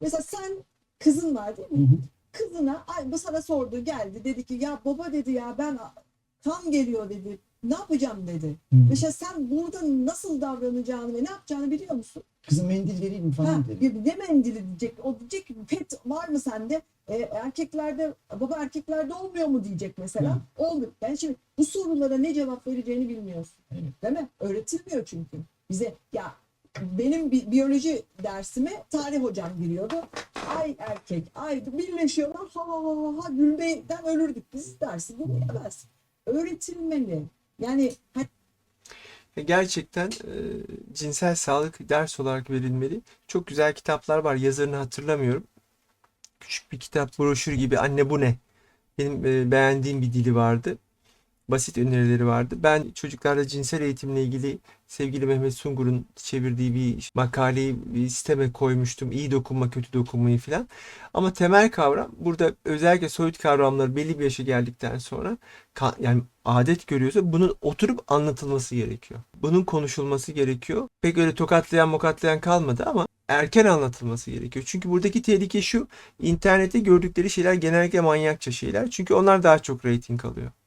Mesela sen kızın var değil mi? Hı hı. Kızına ay, bu sana sordu geldi dedi ki ya baba dedi ya ben kan geliyor dedi. Ne yapacağım dedi. Hı. Mesela sen burada nasıl davranacağını ve ne yapacağını biliyor musun? Kızım mendil vereyim mi falan dedi. bir- ne mendili diyecek. O diyecek ki pet var mı sende? E, erkeklerde baba erkeklerde olmuyor mu diyecek mesela. Hı. Olmuyor. Yani şimdi bu sorulara ne cevap vereceğini bilmiyorsun. Evet. Değil mi? Öğretilmiyor çünkü. Bize ya benim bi- biyoloji dersime tarih hocam giriyordu. Ay erkek, ay birleşiyorlar. Ha ha ha ha, gülmeden ölürdük biz dersi dinleyemez. Öğretilmeli. Yani Gerçekten e, cinsel sağlık ders olarak verilmeli. Çok güzel kitaplar var. Yazarını hatırlamıyorum. Küçük bir kitap, broşür gibi. Anne bu ne? Benim e, beğendiğim bir dili vardı. Basit önerileri vardı. Ben çocuklarda cinsel eğitimle ilgili sevgili Mehmet Sungur'un çevirdiği bir makaleyi bir siteme koymuştum. İyi dokunma, kötü dokunmayı falan. Ama temel kavram burada özellikle soyut kavramları belli bir yaşa geldikten sonra yani adet görüyorsa bunun oturup anlatılması gerekiyor. Bunun konuşulması gerekiyor. Pek öyle tokatlayan mokatlayan kalmadı ama erken anlatılması gerekiyor. Çünkü buradaki tehlike şu, internette gördükleri şeyler genellikle manyakça şeyler. Çünkü onlar daha çok reyting alıyor.